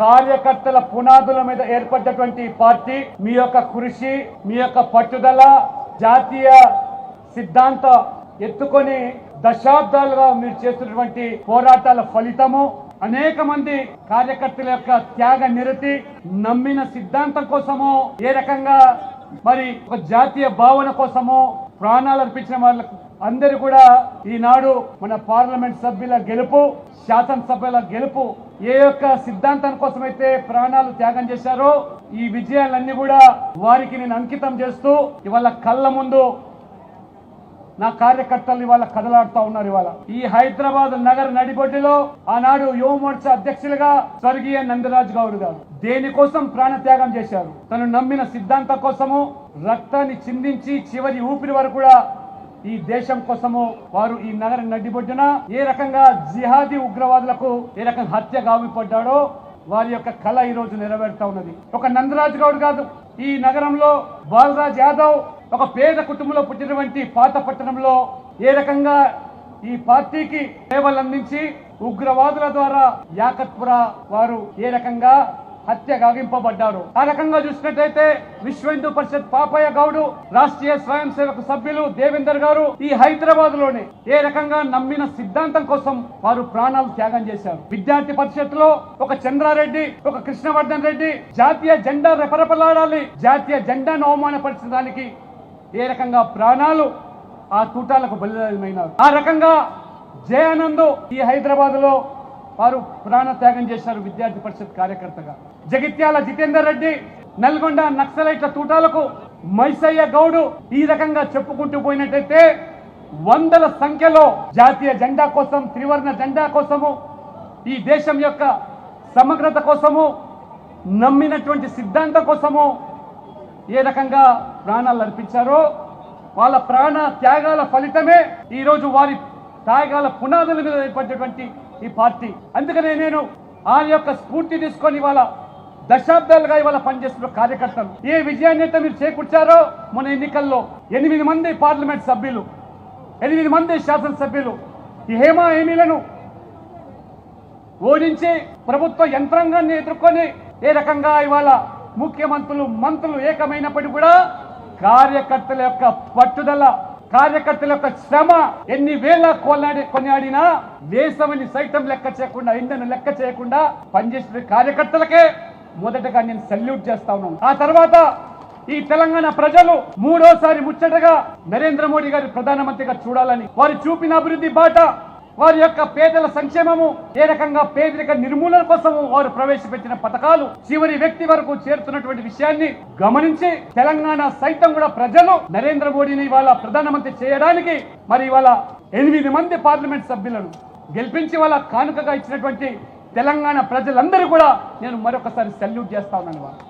కార్యకర్తల పునాదుల మీద ఏర్పడ్డటువంటి పార్టీ మీ యొక్క కృషి మీ యొక్క పట్టుదల జాతీయ సిద్ధాంత ఎత్తుకొని దశాబ్దాలుగా మీరు చేస్తున్నటువంటి పోరాటాల ఫలితము అనేక మంది కార్యకర్తల యొక్క త్యాగ నిరతి నమ్మిన సిద్ధాంతం కోసము ఏ రకంగా మరి ఒక జాతీయ భావన కోసము ప్రాణాలు అర్పించిన వాళ్ళకు అందరూ కూడా ఈనాడు మన పార్లమెంట్ సభ్యుల గెలుపు శాసనసభ్యుల గెలుపు ఏ యొక్క సిద్ధాంతం కోసమైతే ప్రాణాలు త్యాగం చేశారో ఈ విజయాలన్నీ కూడా వారికి నేను అంకితం చేస్తూ ఇవాళ కళ్ళ ముందు నా కార్యకర్తలు ఇవాళ కదలాడుతా ఉన్నారు ఇవాళ. ఈ హైదరాబాద్ నగర నడిబొడ్డులో ఆనాడు యువ మోర్చా అధ్యక్షులుగా స్వర్గీయ నందరాజు గౌడ్ గారు దేనికోసం ప్రాణత్యాగం చేశారు? తను నమ్మిన సిద్ధాంతం కోసము రక్తాన్ని చిందించి చివరి ఊపిరి వరకు కూడా ఈ దేశం కోసము వారు ఈ నగర నడిబొడ్డున ఏ రకంగా జిహాదీ ఉగ్రవాదులకు ఏ రకంగా హత్య గావిపడ్డాడో వారి యొక్క కళ ఈ రోజు నెరవేరుతా ఉన్నది. ఒక నందరాజు గౌడ్ కాదు ఈ నగరంలో బాలరాజ్ యాదవ్ ఒక పేద కుటుంబంలో పుట్టినటువంటి పాత పట్టణంలో ఏ రకంగా ఈ పార్టీకి సేవలు అందించి ఉగ్రవాదుల ద్వారా యాకత్పుర వారు ఏ రకంగా హత్య గాగింపబడ్డారు ఆ రకంగా చూసినట్టయితే విశ్వ హిందూ పరిషత్ పాపయ్య గౌడు రాష్ట్రీయ స్వయం సేవక సభ్యులు దేవేందర్ గారు ఈ హైదరాబాద్లోని ఏ రకంగా నమ్మిన సిద్ధాంతం కోసం వారు ప్రాణాలు త్యాగం చేశారు. విద్యార్థి పరిషత్లో ఒక చంద్రారెడ్డి ఒక కృష్ణవర్ధన్ రెడ్డి జాతీయ జెండా రెపరెపలాడాలి జాతీయ జెండాను దానికి ఏ రకంగా ప్రాణాలు ఆ తూటాలకు బలిదానమైనారు? ఆ రకంగా జయానంద్ ఈ హైదరాబాద్లో వారు ప్రాణ త్యాగం చేశారు విద్యార్థి పరిషత్ కార్యకర్తగా. జగిత్యాల జితేందర్ రెడ్డి నల్గొండ నక్సలైట్ల తూటాలకు మైసయ్య గౌడు ఈ రకంగా చెప్పుకుంటూ పోయినట్టయితే వందల సంఖ్యలో జాతీయ జెండా కోసం త్రివర్ణ జెండా కోసము ఈ దేశం యొక్క సమగ్రత కోసము నమ్మినటువంటి సిద్ధాంతం కోసము ఏ రకంగా ప్రాణాలు అర్పించారో వాళ్ళ ప్రాణ త్యాగాల ఫలితమే ఈరోజు వారి త్యాగాల పునాదుల మీద ఏర్పడినటువంటి ఈ పార్టీ. అందుకనే నేను ఆ యొక్క స్ఫూర్తి తీసుకొని ఇవాళ దశాబ్దాలుగా ఇవాళ పనిచేస్తున్న కార్యకర్తలు. ఏ విజయాన్ని అయితే మీరు చేకూర్చారో మన ఎన్నికల్లో ఎనిమిది మంది పార్లమెంట్ సభ్యులు ఎనిమిది మంది శాసనసభ్యులు ఈ హేమా ఏమీలను ఓడించి ప్రభుత్వ యంత్రాంగాన్ని ఎదుర్కొని ఏ రకంగా ఇవాళ ముఖ్యమంత్రులు మంత్రులు ఏకమైనప్పటికీ కూడా కార్యకర్తల యొక్క పట్టుదల కార్యకర్తల యొక్క శ్రమ ఎన్ని వేల కొన్నాడి కొనియాడినా వేసవని సైతం లెక్క చేయకుండా ఇంధన లెక్క చేయకుండా పనిచేసిన కార్యకర్తలకే మొదటగా నేను సెల్యూట్ చేస్తా ఉన్నాను. ఆ తర్వాత ఈ తెలంగాణ ప్రజలు మూడోసారి ముచ్చటగా నరేంద్ర మోడీ గారి ప్రధానమంత్రిగా చూడాలని వారు చూపిన అభివృద్ధి బాట వారి యొక్క పేదల సంక్షేమము ఏ రకంగా పేదరిక నిర్మూలన కోసము వారు ప్రవేశపెట్టిన పథకాలు చివరి వ్యక్తి వరకు చేరుతున్నటువంటి విషయాన్ని గమనించి తెలంగాణ సైతం కూడా ప్రజలు నరేంద్ర మోడీని వాళ్ళ ప్రధానమంత్రి చేయడానికి మరి ఇవాళ ఎనిమిది మంది పార్లమెంట్ సభ్యులను గెలిపించి వాళ్ళ కానుకగా ఇచ్చినటువంటి తెలంగాణ ప్రజలందరూ కూడా నేను మరొకసారి సెల్యూట్ చేస్తా ఉన్నాను వాళ్ళు